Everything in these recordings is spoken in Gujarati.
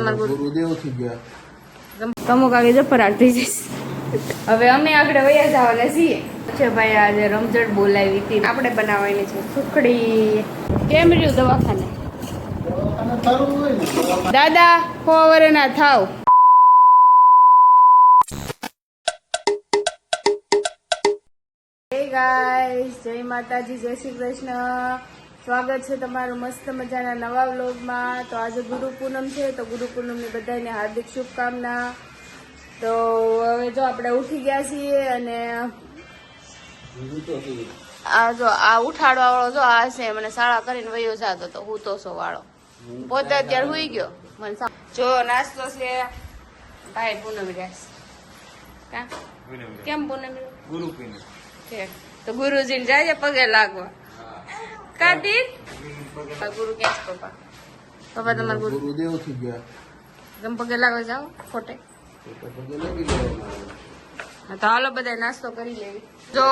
ગુરુદેવ થઈ ગયા. તમો કાગે જો જફરાટ થઈ જઈશ. હવે અમે આગળ વયા જવાના છીએ. છે ભાઈ આજે રમઝટ બોલાવી હતી. આપણે બનાવવાની છે સુખડી. કેમ રહ્યું દવાખાને? દાદા ફોવર ના થાવ ગાઈસ જય માતાજી જય શ્રી કૃષ્ણ. સ્વાગત છે તમારું મસ્ત મજાના નવા વ્લોગમાં. તો આજે ગુરુ પૂનમ છે તો ગુરુ પૂનમની બધાને હાર્દિક શુભકામના. તો હવે જો આપણે ઉઠી ગયા છીએ અને આ જો આ ઉઠાડવા વાળો જો આ છે મને શાળા કરીને વયો જાતો તો હું તો સો વાળો. પોતે અત્યારે હુઈ ગયો. મને જો નાસ્તો છે. ભાઈ પૂનમ રાસ કેમ પૂનમ ગુરુ પૂનમ. તો ગુરુજીને જાય પગે લાગવા. કાઢી? ગુરુ ક્યાં છે પપ્પા. પપ્પા તમારા ગુરુ ગુરુદેવ થઈ ગયા. તમે પગે લાગવા જાઓ ખોટે તો લાગી હાલો બધા નાસ્તો કરી લેવી. જો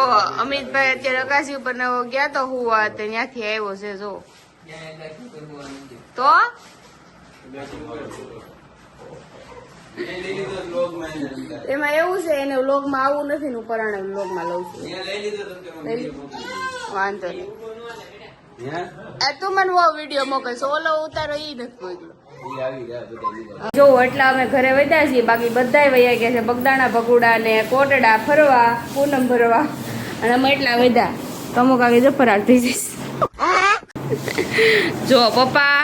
અમિતભાઈ અત્યારે અકાશી ઉપર નવો ગયા તો હું તે ત્યાંથી આવ્યો છે જો. તો? એમાં એવું છે એને વ્લોગમાં આવું નથી ને હું પરાણે વ્લોગમાં લઉં છું. વાંધો નહીં. તું મને બહુ વીડિયો મોકલશો. ઓલો ઉતારો ઈ નથી મોકલો જો એટલા અમે ઘરે વધ્યા છીએ. બાકી બધાય વૈયા ગયા છે. બગદાણા ભગુડા ને કોટડા ફરવા પૂનમ ભરવા. અને અમે એટલા વધ્યા. તો અમુક આગળ જફરાટ થઈ જઈશ. જો પપ્પા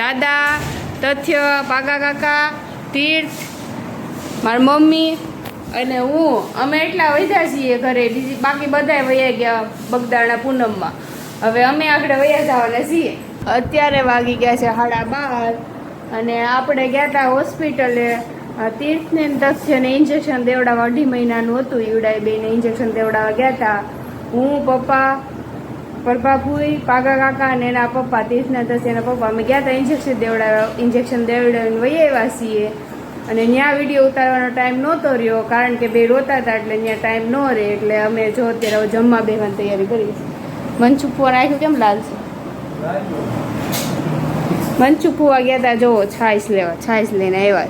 દાદા તથ્ય પાકા કાકા તીર્થ મારી મમ્મી અને હું. અમે એટલા વધ્યા છીએ ઘરે. બીજી બાકી બધાય વયા ગયા બગદાણા પૂનમમાં. હવે અમે આગળ વયા જવાના છીએ. અત્યારે વાગી ગયા છે સાડા બાર અને આપણે ગયા હતા હોસ્પિટલે તીર્થને ને તથ્યને ઇન્જેક્શન દેવડાવવા અઢી મહિનાનું હતું. યુડાઈ બેને ઇન્જેક્શન દેવડાવવા ગયા હતા હું, પપ્પા, પ્રભાભુઈ, પાગા કાકા અને એના પપ્પા તીર્થના તથ્યના પપ્પા અમે ગયા હતા ઇન્જેક્શન દેવડાવ્યા ઇન્જેક્શન દેવડાવીને વહી આવ્યા છીએ. અને ત્યાં વીડિયો ઉતારવાનો ટાઈમ નહોતો રહ્યો કારણ કે બે રોતા હતા એટલે ત્યાં ટાઈમ ન રહે એટલે અમે જો અત્યારે જમવા બેસવાની તૈયારી કરી મનસુખ ફુવા રાખ્યું કેમ લાલ છે? મનસુખ ગયા હતા જો, છાશ લેવા, છાશ લઈને આવ્યા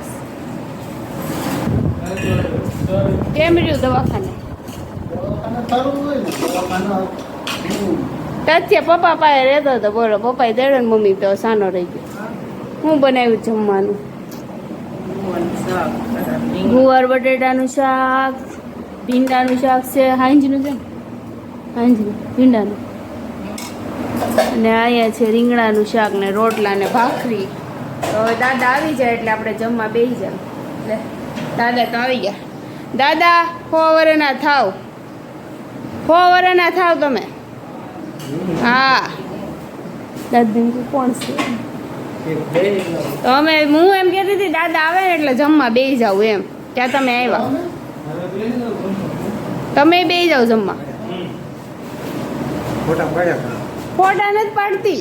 કેમ રહ્યું દવાખાને. તથ્ય પપ્પા પાસે રહેતો હતો બોલો, પપ્પાએ દેડો ને મમ્મી તો સાનો રહી ગયો. હું બનાવ્યું જમવાનું? ગુવાર બટેટાનું શાક, ભીંડાનું શાક છે, હાંજનું છે? હાંજનું, ભીંડાનું. અને અહીંયા છે રીંગણાનું શાક ને રોટલા ને ભાખરી. તો હવે દાદા આવી જાય એટલે આપણે જમવા બેસી જાય એટલે દાદા તો આવી ગયા. દાદા સો વરના થાવ. સો વરના થાવ તમે. હા. દાદા કોણ છે? તો અમે હું એમ કહેતી હતી દાદા આવે ને એટલે જમવા બેસી જાવ એમ. ત્યાં તમે આવ્યા. તમે બેસી જાવ જમવા. ફોટા પાડ્યા ફોટા નથી પાડતી.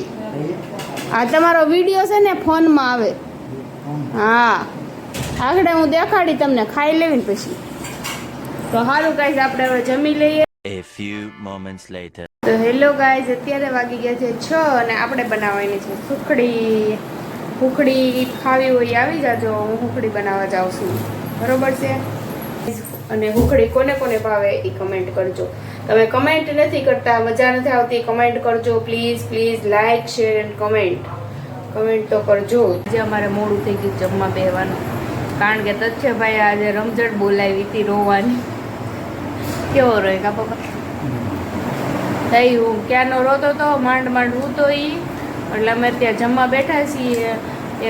આ તમારો વીડિયો છે ને ફોનમાં આવે. હા. આગળ હું દેખાડી તમને ખાઈ લેવીને પછી. તો સારું ગાઈઝ આપણે હવે જમી લઈએ. A few moments later. તો હેલો ગાઈઝ અત્યારે વાગી ગયા છે છ અને આપણે બનાવવાની છે સુખડી. સુખડી ખાવી હોય આવી જાજો હું સુખડી બનાવવા જાઉં છું. બરોબર છે? અને સુખડી કોને કોને ભાવે એ કમેન્ટ કરજો. તમે કમેન્ટ નથી કરતા, મજા નથી આવતી. કમેન્ટ કરજો please please like share and comment comment તો કરજો આજે અમારે મોડું થઈ ગયું જમવા બેહવાનું. કારણ કે તથ્યભાઈ આજે રમઝટ બોલાવી હતી રોવાની. કેવો રહે કા પપ્પા? થઈ હું ક્યારનો રોતો તો માંડ માંડ રૂતો ઈ. એટલે અમે ત્યાં જમવા બેઠા છીએ.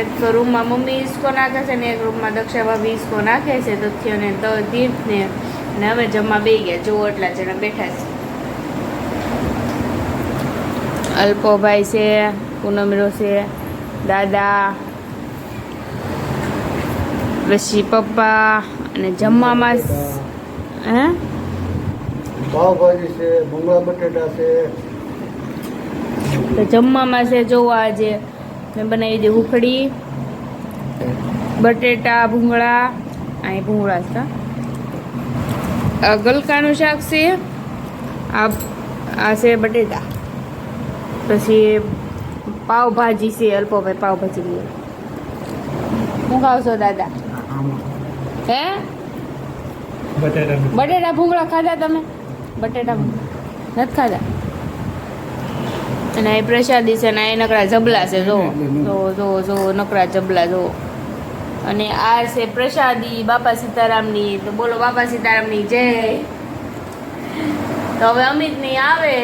એક રૂમમાં મમ્મી ઈસકો નાખે છે ને એક રૂમમાં દક્ષા ઈસકો નાખે છે તથ્યને તો તીર્થને અને અમે જમવા બે ગયા જો એટલા જણા બેઠા છે. અલ્પોભાઈ છે પૂનમરો છે દાદા પછી પપ્પા અને જમવામાં હે? પાવભાજી છે ભૂંગળા બટેટા છે. તો જમવામાં છે જોવા આજે. મેં બનાવી દીધી ઉખડી બટેટા ભૂંગળા અહીં ભૂંગળા છે. આ ગલકાનું શાક છે આ આ છે બટેટા. પછી પાવભાજી છે અલ્પોભાઈ પાવભાજી લઈએ શું ખાવશો દાદા? હે? બટેટા બટેટા ભૂંગળા ખાધા તમે? બટેટા નથી ખાધા? અને એ પ્રસાદી છે ને એ નકરા જબલા છે જો જો જો જો નકરા જબલા જો અને આ છે પ્રસાદી, બાપા સીતારામની. તો બોલો, બાપા સીતારામની જય. તો હવે અમિતની આવે,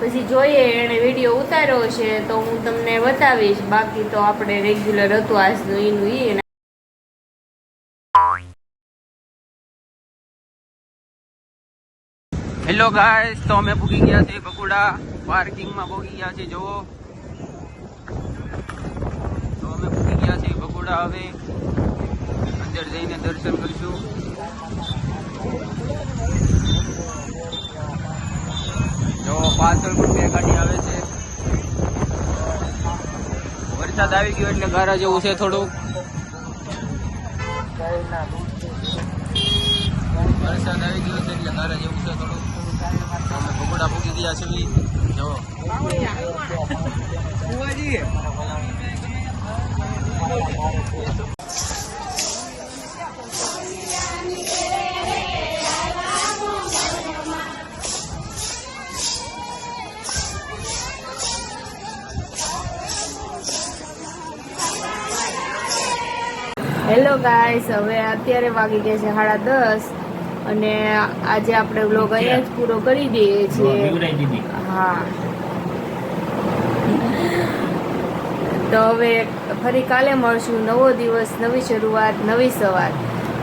પછી જોઈએ એણે વીડિયો ઉતાર્યો છે, તો હું તમને બતાવીશ. બાકી તો આપણે રેગ્યુલર હતું આજનું એનું એ હેલો ગાઈસ તો અમે પૂગી ગયા છે બકુડા પાર્કિંગમાં ભૂગી ગયા છે જુઓ. તો અમે પૂગી ગયા છે બકુડા હવે. અંદર જઈને દર્શન કરીશું. જો પાછળ પણ બે ગાડી આવે છે. વરસાદ આવી ગયો એટલે ગારા જેવું છે થોડું. વરસાદ આવી ગયો છે એટલે ગારા જેવું છે થોડું. અમે ભગોડા પૂકી ગયા છીએ જો. હેલો ગાઈસ હવે અત્યારે વાગી ગયા છે સાડા દસ અને આજે આપણે વ્લોગ અહીંયા જ પૂરો કરી દઈએ છીએ. હા. તો હવે ફરી કાલે મળશું નવો દિવસ નવી શરૂઆત નવી સવાર.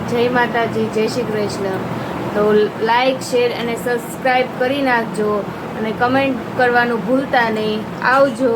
જય માતાજી જય શ્રી કૃષ્ણ. તો લાઈક શેર અને સબસ્ક્રાઈબ કરી નાખજો અને કમેન્ટ કરવાનું ભૂલતા નહીં. આવજો.